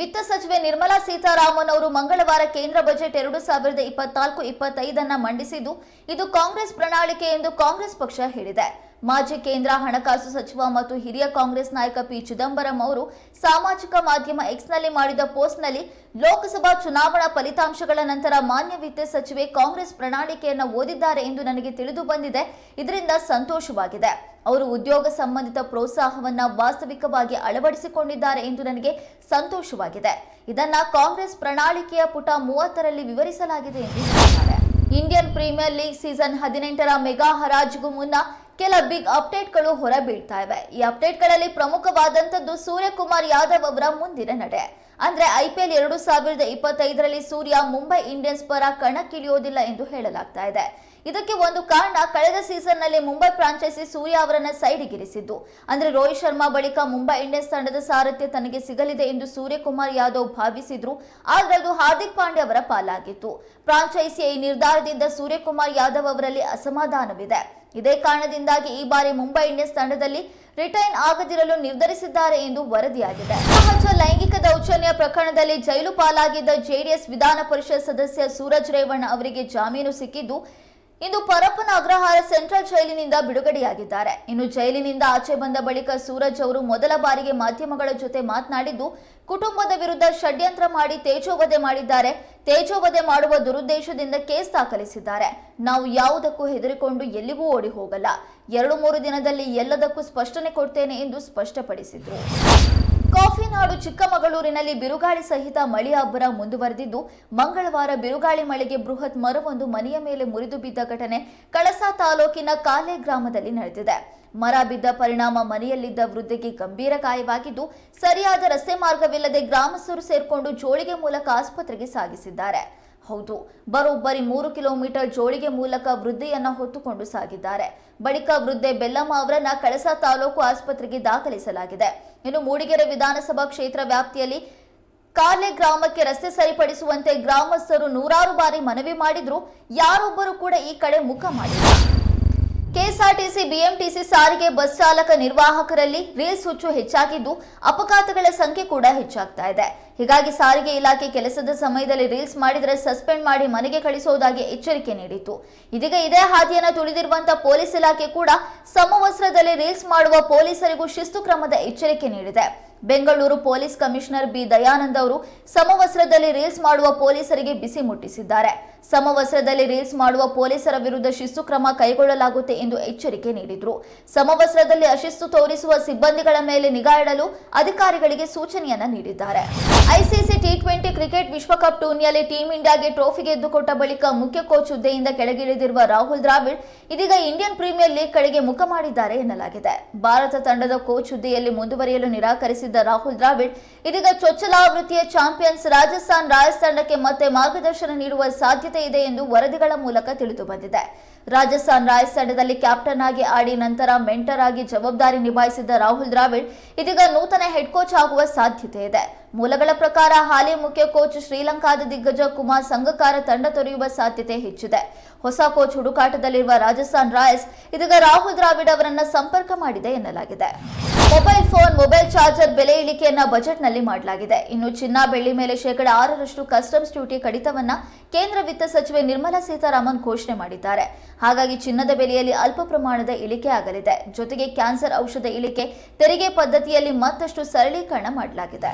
ವಿತ್ತ ಸಚಿವೆ ನಿರ್ಮಲಾ ಸೀತಾರಾಮನ್ ಅವರು ಮಂಗಳವಾರ ಕೇಂದ್ರ ಬಜೆಟ್ ಎರಡು ಸಾವಿರದ ಇಪ್ಪತ್ನಾಲ್ಕು, ಇಪ್ಪತ್ತೈದನ್ನ ಮಂಡಿಸಿದ್ದು, ಇದು ಕಾಂಗ್ರೆಸ್ ಪ್ರಣಾಳಿಕೆ ಎಂದು ಕಾಂಗ್ರೆಸ್ ಪಕ್ಷ ಹೇಳಿದೆ. ಮಾಜಿ ಕೇಂದ್ರ ಹಣಕಾಸು ಸಚಿವ ಮತ್ತು ಹಿರಿಯ ಕಾಂಗ್ರೆಸ್ ನಾಯಕ ಪಿ. ಚಿದಂಬರಂ ಅವರು ಸಾಮಾಜಿಕ ಮಾಧ್ಯಮ ಎಕ್ಸ್ನಲ್ಲಿ ಮಾಡಿದ ಪೋಸ್ಟ್ನಲ್ಲಿ ಲೋಕಸಭಾ ಚುನಾವಣಾ ಫಲಿತಾಂಶಗಳ ನಂತರ ಮಾನ್ಯ ವಿತ್ತ ಸಚಿವೆ ಕಾಂಗ್ರೆಸ್ ಪ್ರಣಾಳಿಕೆಯನ್ನು ಓದಿದ್ದಾರೆ ಎಂದು ನನಗೆ ತಿಳಿದು ಬಂದಿದೆ. ಇದರಿಂದ ಸಂತೋಷವಾಗಿದೆ. ಅವರು ಉದ್ಯೋಗ ಸಂಬಂಧಿತ ಪ್ರೋತ್ಸಾಹವನ್ನ ವಾಸ್ತವಿಕವಾಗಿ ಅಳವಡಿಸಿಕೊಂಡಿದ್ದಾರೆ ಎಂದು ನನಗೆ ಸಂತೋಷವಾಗಿದೆ. ಇದನ್ನ ಕಾಂಗ್ರೆಸ್ ಪ್ರಣಾಳಿಕೆಯ ಪುಟ ಮೂವತ್ತರಲ್ಲಿ ವಿವರಿಸಲಾಗಿದೆ ಎಂದು ಹೇಳಿದ್ದಾರೆ. ಇಂಡಿಯನ್ ಪ್ರೀಮಿಯರ್ ಲೀಗ್ ಸೀಸನ್ ಹದಿನೆಂಟರ ಮೆಗಾ ಹರಾಜಿಗೂ ಮುನ್ನ ಕೆಲ ಬಿಗ್ ಅಪ್ಡೇಟ್ಗಳು ಹೊರಬೀಳ್ತಾ ಇವೆ. ಈ ಅಪ್ಡೇಟ್ಗಳಲ್ಲಿ ಪ್ರಮುಖವಾದಂಥದ್ದು ಸೂರ್ಯಕುಮಾರ್ ಯಾದವ್ ಅವರ ಮುಂದಿನ ನಡೆ. ಅಂದ್ರೆ ಐಪಿಎಲ್ ಎರಡು ಸಾವಿರದ ಇಪ್ಪತ್ತೈದರಲ್ಲಿ ಸೂರ್ಯ ಮುಂಬೈ ಇಂಡಿಯನ್ಸ್ ಪರ ಕಣಕ್ಕಿಳಿಯೋದಿಲ್ಲ ಎಂದು ಹೇಳಲಾಗ್ತಾ ಇದೆ. ಇದಕ್ಕೆ ಒಂದು ಕಾರಣ ಕಳೆದ ಸೀಸನ್ನಲ್ಲಿ ಮುಂಬೈ ಫ್ರಾಂಚೈಸಿ ಸೂರ್ಯ ಅವರನ್ನ ಸೈಡಿಗಿರಿಸಿದ್ದು ಅಂದ್ರೆ ರೋಹಿತ್ ಶರ್ಮಾ ಬಳಿಕ ಮುಂಬೈ ಇಂಡಿಯನ್ಸ್ ತಂಡದ ಸಾರಥ್ಯ ತನಗೆ ಸಿಗಲಿದೆ ಎಂದು ಸೂರ್ಯಕುಮಾರ್ ಯಾದವ್ ಭಾವಿಸಿದ್ರು. ಆದ್ರೆ ಅದು ಹಾರ್ದಿಕ್ ಪಾಂಡ್ಯ ಅವರ ಪಾಲಾಗಿತ್ತು. ಫ್ರಾಂಚೈಸಿಯ ಈ ನಿರ್ಧಾರದಿಂದ ಸೂರ್ಯಕುಮಾರ್ ಯಾದವ್ ಅವರಲ್ಲಿ ಅಸಮಾಧಾನವಿದೆ. ಇದೇ ಕಾರಣದಿಂದಾಗಿ ಈ ಬಾರಿ ಮುಂಬೈ ಇಂಡಿಯನ್ಸ್ ತಂಡದಲ್ಲಿ ರಿಟೈನ್ ಆಗದಿರಲು ನಿರ್ಧರಿಸಿದ್ದಾರೆ ಎಂದು ವರದಿಯಾಗಿದೆ. ಲೈಂಗಿಕ ದೌರ್ಜನ್ಯ ಪ್ರಕರಣದಲ್ಲಿ ಜೈಲು ಪಾಲಾಗಿದ್ದ ಜೆಡಿಎಸ್ ವಿಧಾನ ಪರಿಷತ್ ಸದಸ್ಯ ಸೂರಜ್ ರೇವಣ್ಣ ಅವರಿಗೆ ಜಾಮೀನು ಸಿಕ್ಕಿದ್ದು ಇಂದು ಪರಪ್ಪನ ಅಗ್ರಹಾರ ಸೆಂಟ್ರಲ್ ಜೈಲಿನಿಂದ ಬಿಡುಗಡೆಯಾಗಿದ್ದಾರೆ. ಇನ್ನು ಜೈಲಿನಿಂದ ಆಚೆ ಬಂದ ಬಳಿಕ ಸೂರಜ್ ಅವರು ಮೊದಲ ಬಾರಿಗೆ ಮಾಧ್ಯಮಗಳ ಜೊತೆ ಮಾತನಾಡಿದ್ದು, ಕುಟುಂಬದ ವಿರುದ್ಧ ಷಡ್ಯಂತ್ರ ಮಾಡಿ ತೇಜೋವಧೆ ಮಾಡಿದ್ದಾರೆ. ತೇಜೋವಧೆ ಮಾಡುವ ದುರುದ್ದೇಶದಿಂದ ಕೇಸ್ ದಾಖಲಿಸಿದ್ದಾರೆ. ನಾವು ಯಾವುದಕ್ಕೂ ಹೆದರಿಕೊಂಡು ಎಲ್ಲಿಗೂ ಓಡಿ ಹೋಗಲ್ಲ ಎರಡು ಮೂರು ದಿನದಲ್ಲಿ ಎಲ್ಲದಕ್ಕೂ ಸ್ಪಷ್ಟನೆ ಕೊಡ್ತೇನೆ ಎಂದು ಸ್ಪಷ್ಟಪಡಿಸಿದ್ರು. ಕಾಫಿ ನಾಡು ಚಿಕ್ಕಮಗಳೂರಿನಲ್ಲಿ ಬಿರುಗಾಳಿ ಸಹಿತ ಮಳೆ ಅಬ್ಬರ ಮುಂದುವರೆದಿದ್ದು, ಮಂಗಳವಾರ ಬಿರುಗಾಳಿ ಮಳೆಗೆ ಬೃಹತ್ ಮರವೊಂದು ಮನೆಯ ಮೇಲೆ ಮುರಿದು ಬಿದ್ದ ಘಟನೆ ಕಳಸಾ ತಾಲೂಕಿನ ಕಾಲೆ ಗ್ರಾಮದಲ್ಲಿ ನಡೆದಿದೆ. ಮರ ಬಿದ್ದ ಪರಿಣಾಮ ಮನೆಯಲ್ಲಿದ್ದ ವೃದ್ಧಿಗೆ ಗಂಭೀರ ಗಾಯವಾಗಿದ್ದು, ಸರಿಯಾದ ರಸ್ತೆ ಮಾರ್ಗವಿಲ್ಲದೆ ಗ್ರಾಮಸ್ಥರು ಸೇರಿಕೊಂಡು ಜೋಳಿಗೆ ಮೂಲಕ ಆಸ್ಪತ್ರೆಗೆ ಸಾಗಿಸಿದ್ದಾರೆ. ಹೌದು. ಬರೋಬ್ಬರಿ ಮೂರು ಕಿಲೋಮೀಟರ್ ಜೋಳಿಗೆ ಮೂಲಕ ವೃದ್ಧೆಯನ್ನ ಹೊತ್ತುಕೊಂಡು ಸಾಗಿದ್ದಾರೆ. ಬಳಿಕ ವೃದ್ಧೆ ಬೆಲ್ಲಮ್ಮ ಅವರನ್ನ ಕಳಸಾ ತಾಲೂಕು ಆಸ್ಪತ್ರೆಗೆ ದಾಖಲಿಸಲಾಗಿದೆ. ಇನ್ನು ಮೂಡಿಗೆರೆ ವಿಧಾನಸಭಾ ಕ್ಷೇತ್ರ ವ್ಯಾಪ್ತಿಯಲ್ಲಿ ಕಾರ್ಲೆ ಗ್ರಾಮಕ್ಕೆ ರಸ್ತೆ ಸರಿಪಡಿಸುವಂತೆ ಗ್ರಾಮಸ್ಥರು ನೂರಾರು ಬಾರಿ ಮನವಿ ಮಾಡಿದ್ರು. ಯಾರೊಬ್ಬರು ಕೂಡ ಈ ಕಡೆ ಮುಖ ಮಾಡಿಲ್ಲ. ಕೆಎಸ್ಆರ್ಟಿಸಿ ಬಿಎಂಟಿಸಿ ಸಾರಿಗೆ ಬಸ್ ಚಾಲಕ ನಿರ್ವಾಹಕರಲ್ಲಿ ರೀಲ್ಸ್ ಹುಚ್ಚು ಹೆಚ್ಚಾಗಿದ್ದು ಅಪಘಾತಗಳ ಸಂಖ್ಯೆ ಕೂಡ ಹೆಚ್ಚಾಗ್ತಾ ಇದೆ. ಹೀಗಾಗಿ ಸಾರಿಗೆ ಇಲಾಖೆ ಕೆಲಸದ ಸಮಯದಲ್ಲಿ ರೀಲ್ಸ್ ಮಾಡಿದರೆ ಸಸ್ಪೆಂಡ್ ಮಾಡಿ ಮನೆಗೆ ಕಳಿಸುವುದಾಗಿ ಎಚ್ಚರಿಕೆ ನೀಡಿತ್ತು. ಇದೀಗ ಇದೇ ಹಾದಿಯನ್ನು ತುಳಿದಿರುವಂತಹ ಪೊಲೀಸ್ ಇಲಾಖೆ ಕೂಡ ಸಮವಸ್ತ್ರದಲ್ಲಿ ರೀಲ್ಸ್ ಮಾಡುವ ಪೊಲೀಸರಿಗೂ ಶಿಸ್ತು ಕ್ರಮದ ಎಚ್ಚರಿಕೆ ನೀಡಿದೆ. Bengaluru police commissioner B Dayanand ಅವರು ಸಮವಸ್ತ್ರದಲ್ಲಿ ರೀಲ್ಸ್ ಮಾಡುವ ಪೊಲೀಸರಿಗೆ ಬಿಸಿ ಮುಟ್ಟಿಸಿದ್ದಾರೆ. ಸಮವಸ್ತ್ರದಲ್ಲಿ ರೀಲ್ಸ್ ಮಾಡುವ ಪೊಲೀಸರ ವಿರುದ್ಧ ಶಿಸ್ತು ಕ್ರಮ ಕೈಗೊಳ್ಳಲಾಗುತ್ತೆ ಎಂದು ಎಚ್ಚರಿಕೆ ನೀಡಿದರು. ಸಮವಸ್ತ್ರದಲ್ಲಿ ಅಶಿಸ್ತು ತೋರಿಸುವ ಸಿಬ್ಬಂದಿಗಳ ಮೇಲೆ ನಿಗಾ ಇಡಲು ಅಧಿಕಾರಿಗಳಿಗೆ ಸೂಚನೆಯನ್ನ ನೀಡಿದ್ದಾರೆ. ಐಸಿಸಿ ಟಿ ಟ್ವೆಂಟಿ ಕ್ರಿಕೆಟ್ ವಿಶ್ವಕಪ್ ಟೂರ್ನಿಯಲ್ಲಿ ಟೀಂ ಇಂಡಿಯಾಗೆ ಟ್ರೋಫಿ ಗೆದ್ದುಕೊಟ್ಟ ಬಳಿಕ ಮುಖ್ಯ ಕೋಚ್ ಹುದ್ದೆಯಿಂದ ಕೆಳಗಿಳಿದಿರುವ ರಾಹುಲ್ ದ್ರಾವಿಡ್ ಇದೀಗ ಇಂಡಿಯನ್ ಪ್ರೀಮಿಯರ್ ಲೀಗ್ ಕಡೆಗೆ ಮುಖ ಮಾಡಿದ್ದಾರೆ ಎನ್ನಲಾಗಿದೆ. ಭಾರತ ತಂಡದ ಕೋಚ್ ಹುದ್ದೆಯಲ್ಲಿ ಮುಂದುವರಿಯಲು ನಿರಾಕರಿಸಿದ್ದ ರಾಹುಲ್ ದ್ರಾವಿಡ್. ಇದೀಗ ಚೊಚ್ಚಲಾವೃತ್ತಿಯ ಚಾಂಪಿಯನ್ಸ್ ರಾಜಸ್ಥಾನ್ ರಾಯಲ್ಸ್ ತಂಡಕ್ಕೆ ಮತ್ತೆ ಮಾರ್ಗದರ್ಶನ ನೀಡುವ ಸಾಧ್ಯತೆ ಇದೆ ಎಂದು ವರದಿಗಳ ಮೂಲಕ ತಿಳಿದು ಬಂದಿದೆ. ರಾಜಸ್ಥಾನ್ ರಾಯಲ್ಸ್ ತಂಡದಲ್ಲಿ ಕ್ಯಾಪ್ಟನ್ ಆಗಿ ಆಡಿ ನಂತರ ಮೆಂಟರ್ ಆಗಿ ಜವಾಬ್ದಾರಿ ನಿಭಾಯಿಸಿದ್ದ ರಾಹುಲ್ ದ್ರಾವಿಡ್ ಇದೀಗ ನೂತನ ಹೆಡ್ ಕೋಚ್ ಆಗುವ ಸಾಧ್ಯತೆ ಇದೆ. ಮೂಲಗಳ ಪ್ರಕಾರ ಹಾಲಿ ಮುಖ್ಯ ಕೋಚ್ ಶ್ರೀಲಂಕಾದ ದಿಗ್ಗಜ ಕುಮಾರ್ ಸಂಘಕಾರ ತಂಡ ತೊರೆಯುವ ಸಾಧ್ಯತೆ ಹೆಚ್ಚಿದೆ. ಹೊಸ ಕೋಚ್ ಹುಡುಕಾಟದಲ್ಲಿರುವ ರಾಜಸ್ಥಾನ್ ರಾಯಲ್ಸ್ ಇದೀಗ ರಾಹುಲ್ ದ್ರಾವಿಡ್ ಅವರನ್ನ ಸಂಪರ್ಕ ಮಾಡಿದೆ ಎನ್ನಲಾಗಿದೆ. ಮೊಬೈಲ್ ಫೋನ್, ಮೊಬೈಲ್ ಚಾರ್ಜರ್ ಬೆಲೆ ಇಳಿಕೆಯನ್ನ ಬಜೆಟ್ನಲ್ಲಿ ಮಾಡಲಾಗಿದೆ. ಇನ್ನು ಚಿನ್ನ, ಬೆಳ್ಳಿ ಮೇಲೆ ಶೇಕಡ ಆರರಷ್ಟು ಕಸ್ಟಮ್ಸ್ ಡ್ಯೂಟಿ ಕಡಿತವನ್ನ ಕೇಂದ್ರ ವಿತ್ತ ಸಚಿವೆ ನಿರ್ಮಲಾ ಸೀತಾರಾಮನ್ ಘೋಷಣೆ ಮಾಡಿದ್ದಾರೆ. ಹಾಗಾಗಿ ಚಿನ್ನದ ಬೆಲೆಯಲ್ಲಿ ಅಲ್ಪ ಪ್ರಮಾಣದ ಇಳಿಕೆ ಆಗಲಿದೆ. ಜೊತೆಗೆ ಕ್ಯಾನ್ಸರ್ ಔಷಧ ಇಳಿಕೆ ತೆರಿಗೆ ಪದ್ಧತಿಯಲ್ಲಿ ಮತ್ತಷ್ಟು ಸರಳೀಕರಣ ಮಾಡಲಾಗಿದೆ.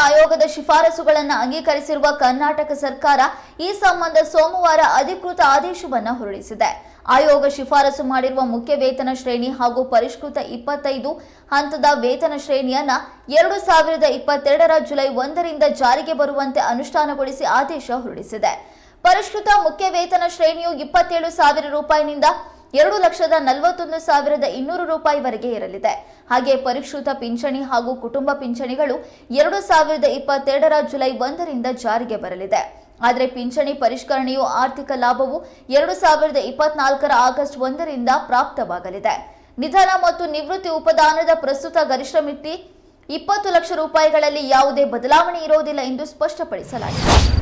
ಆಯೋಗದ ಶಿಫಾರಸುಗಳನ್ನು ಅಂಗೀಕರಿಸಿರುವ ಕರ್ನಾಟಕ ಸರ್ಕಾರ ಈ ಸಂಬಂಧ ಸೋಮವಾರ ಅಧಿಕೃತ ಆದೇಶವನ್ನು ಹೊರಡಿಸಿದೆ. ಆಯೋಗ ಶಿಫಾರಸು ಮಾಡಿರುವ ಮುಖ್ಯ ವೇತನ ಶ್ರೇಣಿ ಹಾಗೂ ಪರಿಷ್ಕೃತ ಇಪ್ಪತ್ತೈದು ಹಂತದ ವೇತನ ಶ್ರೇಣಿಯನ್ನ ಎರಡು ಸಾವಿರದ ಇಪ್ಪತ್ತೆರಡರ ಜುಲೈ ಒಂದರಿಂದ ಜಾರಿಗೆ ಬರುವಂತೆ ಅನುಷ್ಠಾನಗೊಳಿಸಿ ಆದೇಶ ಹೊರಡಿಸಿದೆ. ಪರಿಷ್ಕೃತ ಮುಖ್ಯ ವೇತನ ಶ್ರೇಣಿಯು ಇಪ್ಪತ್ತೇಳು ಸಾವಿರ ರೂಪಾಯಿನಿಂದ ಎರಡು ಲಕ್ಷದ ನಲವತ್ತೊಂದು ಸಾವಿರದ ಇನ್ನೂರು ರೂಪಾಯಿವರೆಗೆ ಇರಲಿದೆ. ಹಾಗೆ ಪರಿಷ್ಕೃತ ಪಿಂಚಣಿ ಹಾಗೂ ಕುಟುಂಬ ಪಿಂಚಣಿಗಳು ಎರಡು ಸಾವಿರದ ಇಪ್ಪತ್ತೆರಡರ ಜುಲೈ ಒಂದರಿಂದ ಜಾರಿಗೆ ಬರಲಿದೆ. ಆದರೆ ಪಿಂಚಣಿ ಪರಿಷ್ಕರಣೆಯು ಆರ್ಥಿಕ ಲಾಭವು ಎರಡು ಸಾವಿರದ ಇಪ್ಪತ್ನಾಲ್ಕರ ಆಗಸ್ಟ್ ಒಂದರಿಂದ ಪ್ರಾಪ್ತವಾಗಲಿದೆ. ನಿಧನ ಮತ್ತು ನಿವೃತ್ತಿ ಉಪದಾನದ ಪ್ರಸ್ತುತ ಗರಿಷ್ಠ ಮಿತಿ ಇಪ್ಪತ್ತು ಲಕ್ಷ ರೂಪಾಯಿಗಳಲ್ಲಿ ಯಾವುದೇ ಬದಲಾವಣೆ ಇರೋದಿಲ್ಲ ಎಂದು ಸ್ಪಷ್ಟಪಡಿಸಲಾಗಿದೆ.